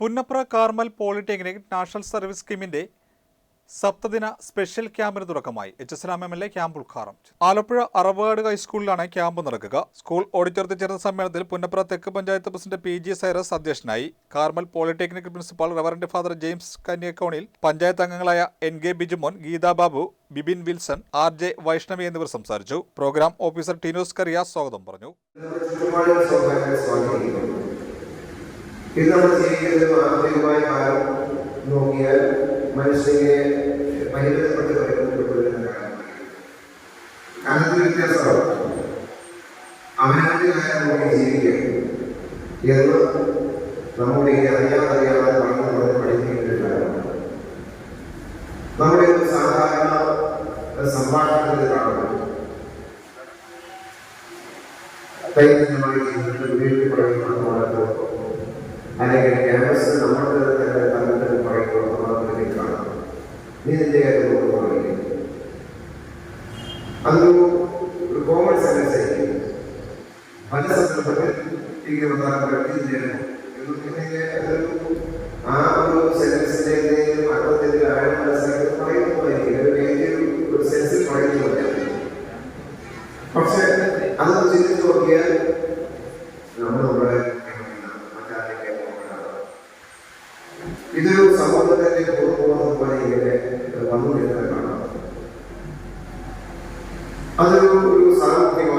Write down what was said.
Punnapra Carmel polytechnic national service സ്കീമിന്റെ സപ്തദിന special ക്യാമ്പിന് തുടക്കമായി. H S M L A camp ഉദ്ഘാടനം ആലപ്പുഴ അറവാട് ഹൈസ്കൂളിലാണ് ക്യാമ്പ് നടക്കുക. സ്കൂൾ ഓഡിറ്റോറിയത്തിൽ ചേർന്ന സമ്മേളനത്തിൽ പുന്നപ്ര തെക്ക് panchayat president P G Cyrus അധ്യക്ഷനായി Carmel polytechnic principal reverend father James കന്യക്കോണിൽ panchayat അംഗങ്ങളായ N K Bijumon Geetha Babu Bibin Wilson R J Vaishnavi എന്നിവർ സംസാരിച്ചു. പ്രോഗ്രാം ഓഫീസർ ടിനോസ് കറിയ സ്വാഗതം പറഞ്ഞു. ഇത് നമ്മൾ ജീവിക്കുന്ന ആന്തരികമായ കാലം നോക്കിയാൽ മനുഷ്യനെ പരിമിതപ്പെട്ട് പരിമിതപ്പെടുന്ന കാലം കാലത്ത് വ്യത്യാസമാണ്. അവനവന്റെ കാര്യം നോക്കി ജീവിക്കുക എന്ന് നമ്മുടെ ഈ അറിയാതറിയാതെ വളർന്നു വളർന്ന് പഠിപ്പിക്കുന്ന ഒരു നമ്മുടെ ഒരു സാധാരണ സംഭാഷണത്തിൽ കാണുന്നു ജീവിതത്തിൽ ഉപയോഗിക്കപ്പെടുന്ന നീ നിന്റെ കാര്യം നോക്കുകയാണെങ്കിൽ അതൊരു ഒരു കോമൺ സെൻസ് ആയിരിക്കും. പല സന്ദർഭത്തിൽ ഈ ആ ഒരു സെൻസിന്റെ അർത്ഥത്തിൽ ആഴം മനസ്സിലാക്കി പറയുന്നതായിരിക്കും ഒരു വലിയ ഒരു സെൻസിൽ പറയുന്നില്ല പക്ഷെ അതൊന്ന് ചിന്തിച്ചു നോക്കിയാൽ നമ്മൾ നമ്മുടെ നോക്കണം ഇതൊരു സമൂഹത്തിന്റെ ഇങ്ങനെ അതൊരു ഒരു സാമൂഹിക